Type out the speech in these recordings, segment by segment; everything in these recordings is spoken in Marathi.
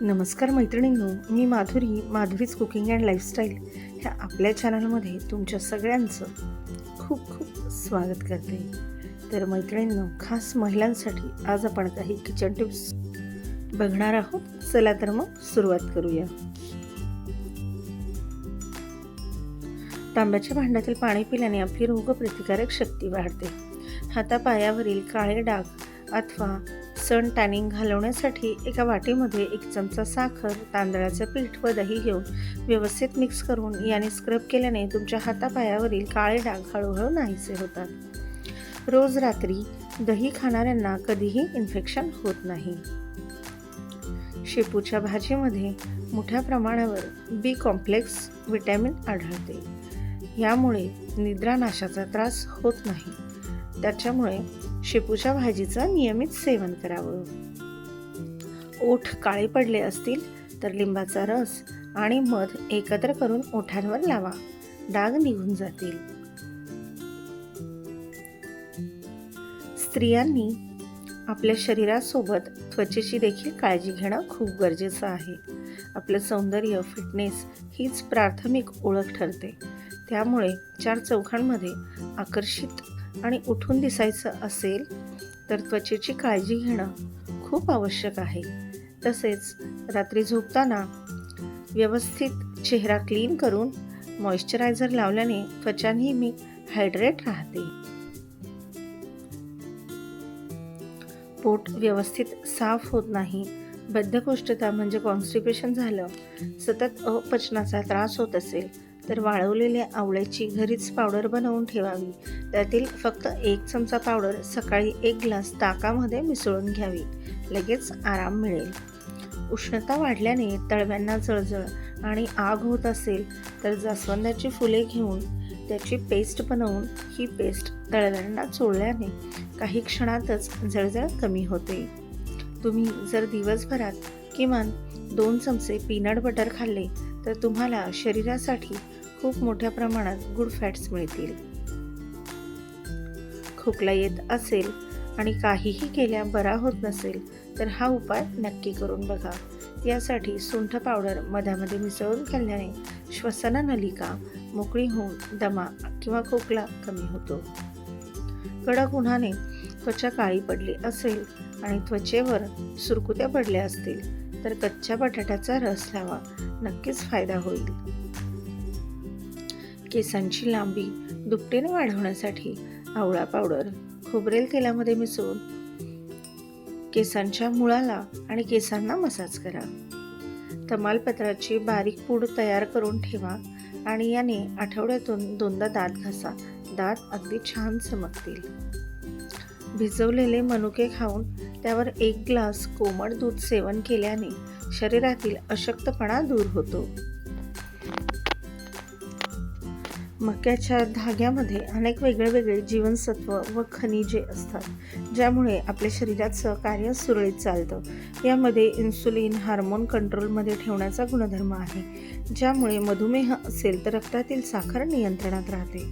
नमस्कार मैत्रिणींनो मी Madhuri Madhuri's cooking and lifestyle ह्या आपल्या चॅनलमध्ये तुमच्या सगळ्यांचं खूप खूप स्वागत करते. तर मैत्रिणींनो खास महिलांसाठी आज आपण काही किचन टिप्स बघणार आहोत. चला तर मग सुरुवात करूया. तांब्याच्या भांड्यातील पाणी पिल्याने आपली रोगप्रतिकारक शक्ती वाढते. हातापायावरील काळे डाग अथवा सन टॅनिंग घालवण्यासाठी एका वाटीमध्ये एक चमचा साखर तांदळाचं पीठ व दही घेऊन व्यवस्थित मिक्स करून याने स्क्रब केल्याने तुमच्या हातापायावरील काळे डाग हळूहळू नाहीसे होतात. रोज रात्री दही खाणाऱ्यांना कधीही इन्फेक्शन होत नाही. शेपूच्या भाजीमध्ये मोठ्या प्रमाणावर बी कॉम्प्लेक्स विटॅमिन आढळते. यामुळे निद्रानाशाचा त्रास होत नाही. त्याच्यामुळे शेपूच्या भाजीचं नियमित सेवन करावं. ओठ काळे पडले असतील तर लिंबाचा रस आणि मध एकत्र करून ओठांवर लावा. डाग निघून जातील. स्त्रियांनी आपल्या शरीरासोबत त्वचेची देखील काळजी घेणं खूप गरजेचं आहे. आपलं सौंदर्य फिटनेस हीच प्राथमिक ओळख ठरते. त्यामुळे चार चौघांमध्ये आकर्षित आणि उठून दिसायचं असेल तर त्वचेची काळजी घेणं खूप आवश्यक आहे. तसेच रात्री झोपताना व्यवस्थित चेहरा क्लीन करून मॉइश्चरायझर लावल्याने त्वचा नेहमी हायड्रेट राहते. पोट व्यवस्थित साफ होत नाही. बद्धकोष्ठता म्हणजे कॉन्स्टिपेशन झालं सतत अपचनाचा त्रास होत असेल तर वाळवलेल्या आवळ्याची घरीच पावडर बनवून ठेवावी. त्यातील फक्त एक चमचा पावडर सकाळी एक ग्लास ताकामध्ये मिसळून घ्यावी. लगेच आराम मिळेल. उष्णता वाढल्याने तळव्यांना जळजळ आणि आग होत असेल तर जास्वंदाची फुले घेऊन त्याची पेस्ट बनवून ही पेस्ट तळव्यांना चोळल्याने काही क्षणातच जळजळ कमी होते. तुम्ही जर दिवसभरात किमान दोन चमचे पीनट बटर खाल्ले तर तुम्हाला शरीरासाठी खूप मोठ्या प्रमाणात गुड फॅट्स मिळतील. खोकला येत असेल आणि काहीही केल्या बरा होत नसेल तर हा उपाय नक्की करून बघा. यासाठी सुंठ पावडर मधामध्ये मिसळून खाल्ल्याने श्वसननलिका मोकळी होऊन दमा किंवा खोकला कमी होतो. कडक उन्हाने त्वचा काळी पडली असेल आणि त्वचेवर सुरकुत्या पडल्या असतील तर कच्च्या बटाट्याचा रस लावा. नक्कीच फायदा होईल. केसांची लांबी दुपटीने वाढवण्यासाठी आवळा पावडर खोबरेल तेलामध्ये मिसळून केसांच्या मुळाला आणि केसांना मसाज करा. तमालपत्राची बारीक पूड तयार करून ठेवा आणि याने आठवड्यातून दोनदा दात घासा. दात अगदी छान चमकतील. भिजवलेले मनुके खाऊन त्यावर एक ग्लास कोमट दूध सेवन केल्याने शरीरातील अशक्तपणा दूर होतो. मक्याच्या धाग्यामध्ये अनेक वेगळे वेगळे जीवनसत्व व खनिजे असतात ज्यामुळे आपल्या शरीराचं कार्य सुरळीत चालतं. यामध्ये इन्सुलिन हार्मोन कंट्रोलमध्ये ठेवण्याचा गुणधर्म आहे ज्यामुळे मधुमेह असेल तर रक्तातील साखर नियंत्रणात राहते.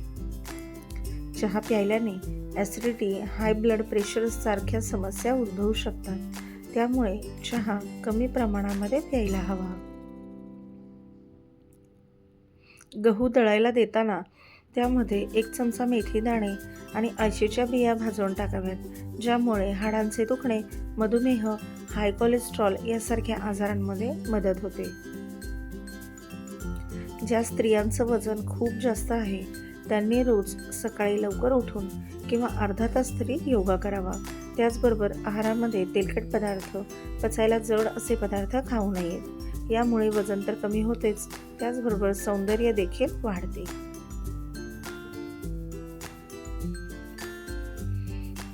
चहा प्यायल्याने ॲसिडिटी हाय ब्लड प्रेशर सारख्या समस्या उद्भवू शकतात त्यामुळे चहा कमी प्रमाणामध्ये प्यायला हवा. गहू दळायला देताना त्यामध्ये एक चमचा मेथी दाणे आणि आयशीच्या बिया भाजून टाकाव्यात ज्यामुळे हाडांचे दुखणे मधुमेह हाय कोलेस्ट्रॉल यासारख्या आजारांमध्ये मदत होते. ज्या स्त्रियांचं वजन खूप जास्त आहे त्यांनी रोज सकाळी लवकर उठून किंवा अर्धा तास तरी योगा करावा. त्याचबरोबर आहारामध्ये तेलकट पदार्थ पचायला जड असे पदार्थ खाऊ नयेत. यामुळे वजन तर कमी होतेच. त्याचबरोबर सौंदर्य देखील वाढते.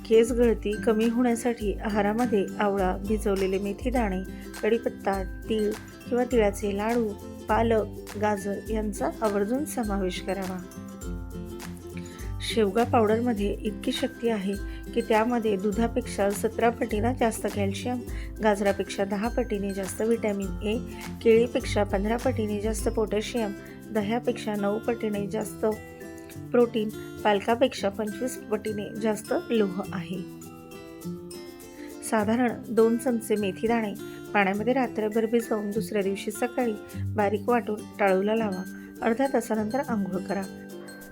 केस गळती कमी होण्यासाठी आहारामध्ये आवळा भिजवलेले मेथी दाणे कढीपत्ता तीळ किंवा तिळाचे लाडू पालक गाजर यांचा आवर्जून समावेश करावा. शेवगा पावडरमध्ये इतकी शक्ती आहे की त्यामध्ये दुधापेक्षा सतरा पटीने जास्त कॅल्शियम गाजरापेक्षा दहा पटीने जास्त विटॅमिन ए केळीपेक्षा पंधरा पटीने जास्त पोटॅशियम दह्यापेक्षा नऊ पटीने जास्त प्रोटीन पालकापेक्षा पंचवीस पटीने जास्त लोह आहे. साधारण दोन चमचे मेथी दाणे पाण्यामध्ये रात्रभर भिजवून दुसऱ्या दिवशी सकाळी बारीक वाटून टाळूला लावा. अर्ध्या तासानंतर आंघोळ करा.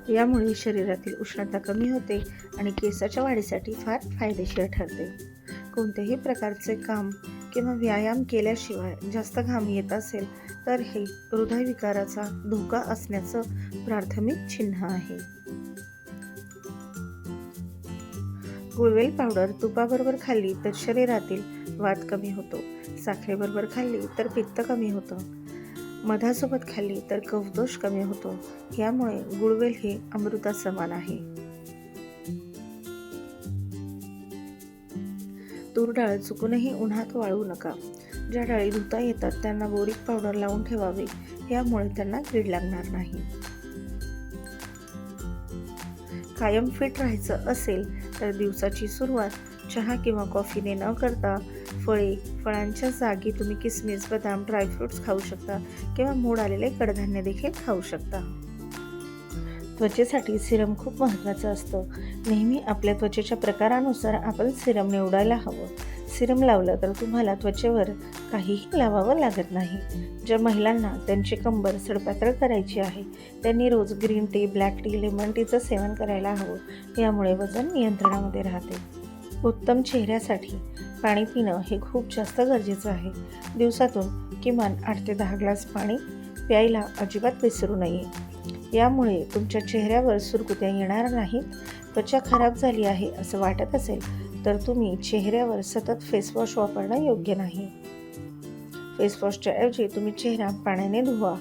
यामुळे शरीरातील उष्णता कमी होते आणि केसाच्या वाढीसाठी फार फायदेशीर ठरते. कोणत्याही प्रकारचे काम किंवा व्यायाम केल्याशिवाय जास्त घाम येत असेल तर हे हृदयविकाराचा धोका असण्याचं प्राथमिक चिन्ह आहे. गुळवेल पावडर तुपाबरोबर खाल्ली तर शरीरातील वाद कमी होतो. साखरेबरोबर खाल्ली तर पित्त कमी होतं. मधासोबत खाल्ली तर कफदोष कमी होतो. यामुळे गुळवेल हे अमृता समान आहे. तूर डाळ चुकूनही उन्हात वाळू नका. ज्या डाळी धुता येतात त्यांना बोरिक पावडर लावून ठेवावी. यामुळे त्यांना कीड लागणार नाही. कायम फिट राहायचं असेल तर दिवसाची सुरुवात चहा किंवा कॉफीने न करता फळे फळांच्या जागी तुम्ही किसमिस बदाम ड्रायफ्रुट्स खाऊ शकता किंवा मोड आलेले कडधान्य देखील खाऊ शकता. त्वचेसाठी सिरम खूप महत्त्वाचं असतं. नेहमी आपल्या त्वचेच्या प्रकारानुसार आपण सिरम निवडायला हवं. सिरम लावलं तर तुम्हाला त्वचेवर काहीही लावावं लागत नाही. ज्या महिलांना त्यांची कंबर सडपातळ करायची आहे त्यांनी रोज green tea black tea lemon टीचं सेवन करायला हवं. यामुळे वजन नियंत्रणामध्ये राहते. उत्तम चेहऱ्यासाठी पाणी पिणं हे खूप जास्त गरजेचं आहे. दिवसातून किमान आठ ते दहा ग्लास पाणी प्यायला अजिबात विसरू नये. यामुळे तुमच्या चेहऱ्यावर सुरकुत्या येणार नाहीत त्वचा खराब झाली आहे असं वाटत असेल तर तुम्ही चेहऱ्यावर सतत फेसवॉश वापरणं योग्य नाही. फेसवॉशच्या ऐवजी तुम्ही चेहरा पाण्याने धुवा.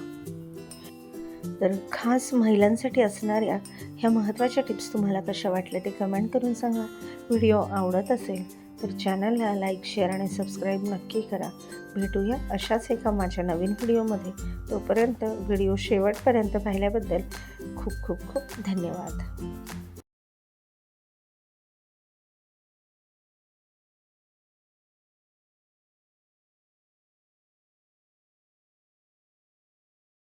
तर खास महिलांसाठी असणाऱ्या ह्या महत्त्वाच्या टिप्स तुम्हाला कशा वाटल्या ते कमेंट करून सांगा. व्हिडिओ आवडत असेल तर चॅनलला लाईक शेअर आणि सबस्क्राईब नक्की करा. भेटूया अशाच एका माझ्या नवीन व्हिडिओमध्ये तोपर्यंत व्हिडिओ शेवटपर्यंत पाहिल्याबद्दल खूप खूप खूप धन्यवाद.